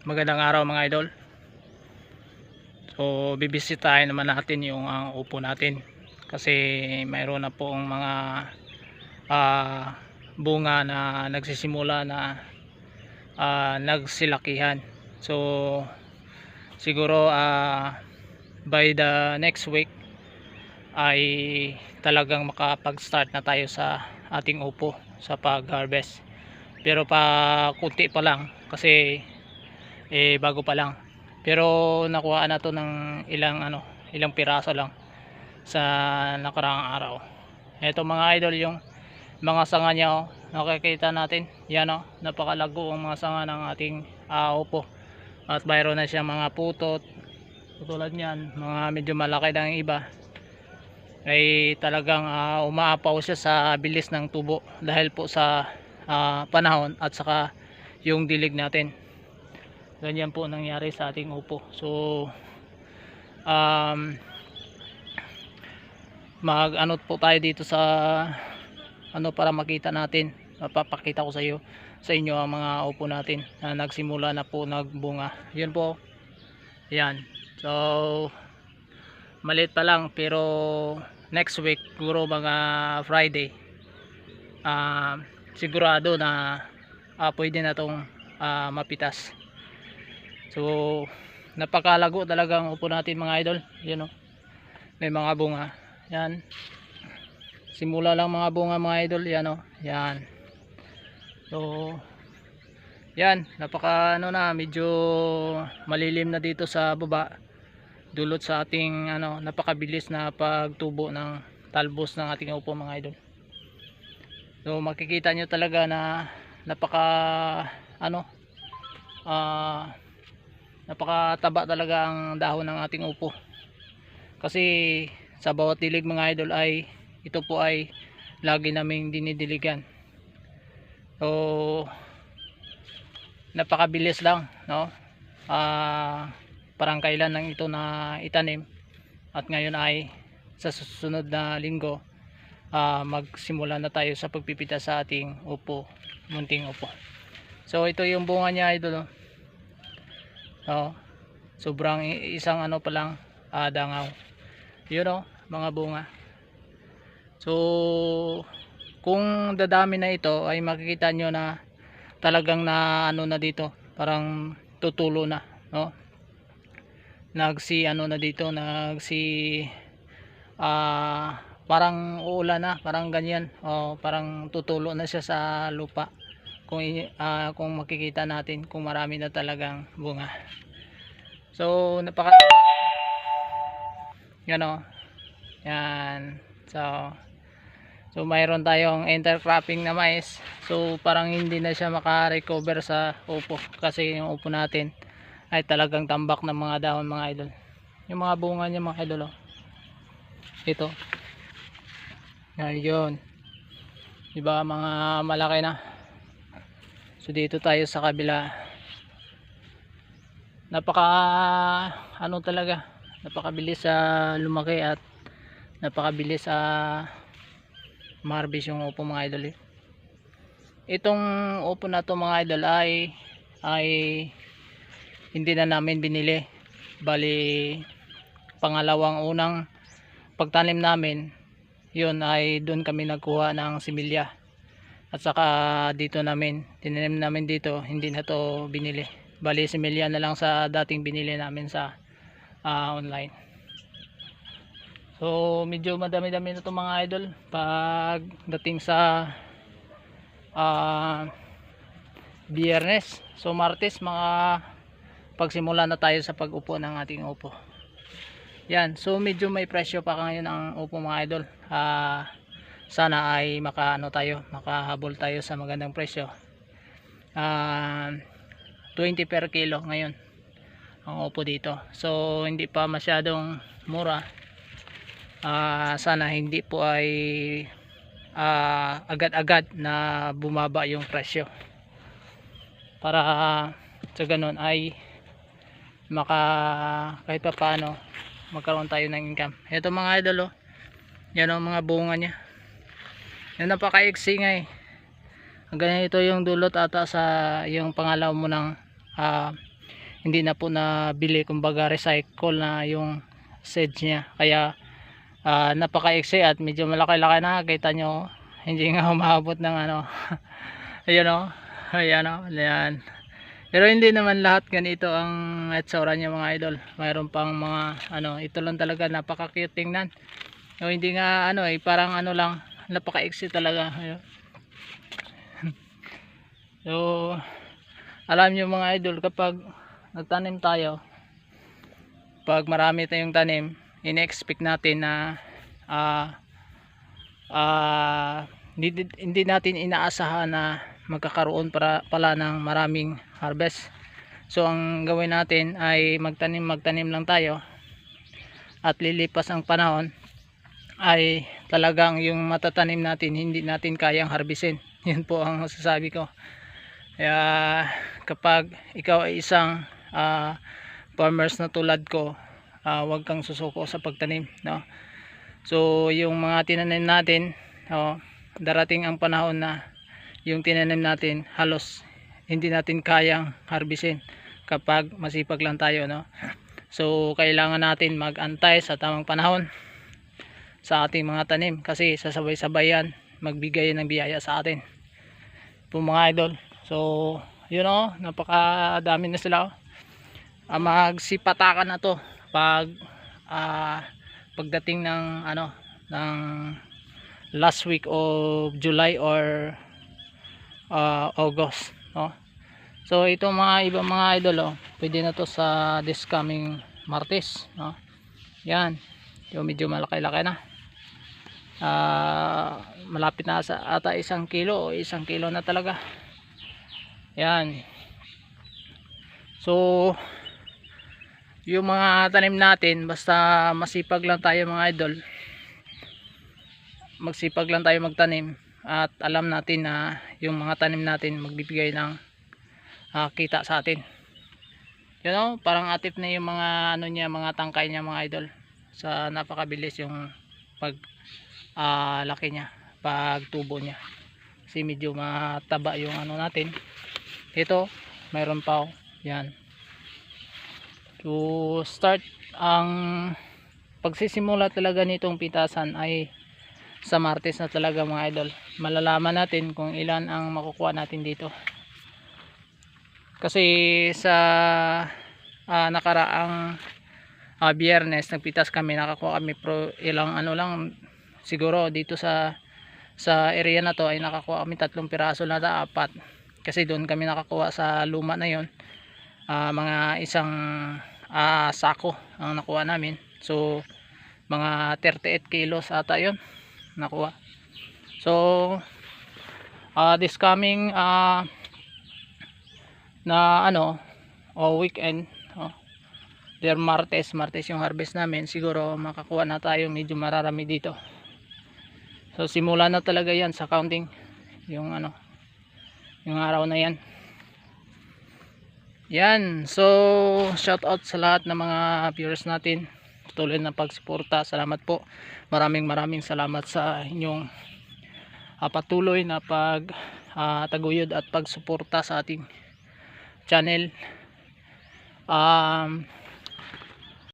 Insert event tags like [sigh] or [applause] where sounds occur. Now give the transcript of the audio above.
Magandang araw mga idol. So bibisitahin naman natin yung ang upo natin kasi mayroon na poong mga ah, bunga na nagsisimula na ah, nagsilakihan. So siguro ah, by the next week ay talagang makapag-start na tayo sa ating upo sa pag-harvest. Pero pa kunti pa lang kasi eh bago pa lang. Pero nakuha na to ng ilang ano ilang piraso lang sa nakaraang araw. Eto mga idol yung mga sanga niya oh, nakikita natin. Yan oh. Napakalago ang mga sanga ng ating uh, at mayroon na siya mga putot. Tulad niyan mga medyo malaki ng iba. Ay talagang ah, umaapaw siya sa bilis ng tubo dahil po sa ah, panahon at saka yung dilig natin ganyan po nangyari sa ating upo. So um, mag ano po tayo dito sa ano para makita natin mapapakita ko sa iyo sa inyo ang mga upo natin na nagsimula na po nagbunga. Yun po. Yan. So maliit pa lang pero next week siguro mga Friday ah sigurado na ah, pwede na tong ah, mapitas So, napakalago talaga ang upo natin mga idol. Yan o. May mga bunga. Yan. Simula lang mga bunga mga idol. Yan o. Yan. So, yan. Napaka ano na, medyo malilim na dito sa baba. Dulot sa ating ano, napakabilis na pagtubo ng talbos ng ating upo mga idol. So, makikita nyo talaga na napaka ano, ah, napakataba talaga ang dahon ng ating upo. Kasi sa bawat dilig mga idol ay ito po ay lagi naming dinidiligan. So napakabilis lang no? Ah parang kailan lang ito na itanim. At ngayon ay sa susunod na linggo ah magsimula na tayo sa pagpipita sa ating upo munting upo. So ito yung bunga niya idol oh. Oh, sobrang isang ano pa lang ah, dangaw. Yun oh, mga bunga. So, kung dadami na ito ay makikita nyo na talagang na ano na dito, parang tutulo na, no? Nagsi ano na dito, nagsi ah parang uulan na, parang ganyan. Oh, parang tutulo na siya sa lupa kung ah, kung makikita natin kung marami na talagang bunga. So napaka yan o yan. So so mayroon tayong intercropping na mais. So parang hindi na siya makarecover sa upo kasi yung upo natin ay talagang tambak ng mga dahon mga idol. Yung mga bunga niya mga idol oh. ito. Yun diba mga malaki na So dito tayo sa kabila. Napaka ano talaga, napakabilis sa lumaki at napakabilis sa marbis yung upo mga idol. eh. Itong upo na to mga idol ay ay hindi na namin binili. Bali pangalawang unang pagtanim namin yun ay doon kami nagkuha ng similya at saka dito namin tinanim namin dito hindi na to binili. Bali similya na lang sa dating binili namin sa ah, online. So medyo madami dami na to mga idol. Pag dating sa ah, biyernes. So martes mga pagsimula na tayo sa pag-upo ng ating upo. Yan. So medyo may presyo pa ngayon ang upo mga idol. Ah sana ay makaano tayo makahabol tayo sa magandang presyo. Uh, 20 per kilo ngayon ang upo dito. So hindi pa masyadong mura. Uh, sana hindi po ay ah, agad-agad na bumaba yung presyo. Para sa ganun ay maka kahit pa paano magkaroon tayo ng income. Ito mga idol oh. Yan ang mga bunga niya yan napaka-iksi nga eh. Ganyan ito yung dulot ata sa yung pangalaw mo ng ah, hindi na po nabili kumbaga recycle na yung seeds niya. Kaya uh, napaka-exe at medyo malaki-laki na kita nyo hindi nga umabot ng ano. [laughs] Ayun o ayan o ayan. Pero hindi naman lahat ganito ang etsura niya mga idol. Mayroon pang mga ano ito lang talaga napaka cute tingnan. O hindi nga ano eh parang ano lang napaka-exe talaga ayun. so alam nyo mga idol kapag nagtanim tayo pag marami tayong tanim in-expect natin na ah ah hindi, hindi natin inaasahan na magkakaroon para pala ng maraming harvest so ang gawin natin ay magtanim magtanim lang tayo at lilipas ang panahon ay talagang yung matatanim natin hindi natin kayang harbisin. [laughs] Yun po ang masasabi ko. Kaya kapag ikaw ay isang ah, farmers na tulad ko uh, wag kang susuko sa pagtanim no? So yung mga tinanim natin oh, darating ang panahon na yung tinanim natin halos hindi natin kayang harbisin kapag masipag lang tayo no? So kailangan natin magantay sa tamang panahon sa ating mga tanim kasi sasabay-sabay yan magbigay ng biyaya sa atin. Po mga idol. So yun o napakadami na sila oh. Ah, magsipatakan na to pag ah, pagdating ng ano ng last week of July or ah, August no? So ito mga ibang mga idol oh, pwede na to sa this coming Martes no? Yan. Yung medyo malaki-laki na Ah, malapit na sa ata isang kilo isang kilo na talaga. Yan. So yung mga tanim natin basta masipag lang tayo mga idol. Magsipag lang tayo magtanim at alam natin na yung mga tanim natin magbibigay ng ah, kita sa atin. You know parang atip na yung mga ano niya mga tangkay niya mga idol. Sa napakabilis yung pag ah, laki niya pag tubo niya. Kasi medyo mataba yung ano natin. Ito mayroon pa oh. yan. To start ang pagsisimula talaga nitong pitasan ay sa Martes na talaga mga idol. Malalaman natin kung ilan ang makukuha natin dito. Kasi sa ah, nakaraang ah, biyernes nagpitas kami nakakuha kami pro ilang ano lang siguro dito sa sa area na to ay nakakuha kami tatlong piraso na apat kasi doon kami nakakuha sa luma na yon ah, mga isang ah, sako ang nakuha namin. So mga 38 kilos ata yon nakuha. So ah, this coming ah, na ano o weekend oh, der martes. Martes yung harvest namin. Siguro makakuha na tayo. Medyo mararami dito so simula na talaga yan sa counting yung ano yung araw na yan. Yan. So shout out sa lahat ng mga viewers natin. Tuloy na pagsuporta. Salamat po. Maraming maraming salamat sa inyong ah, patuloy na pag ah, taguyod at pagsuporta sa ating channel. Um,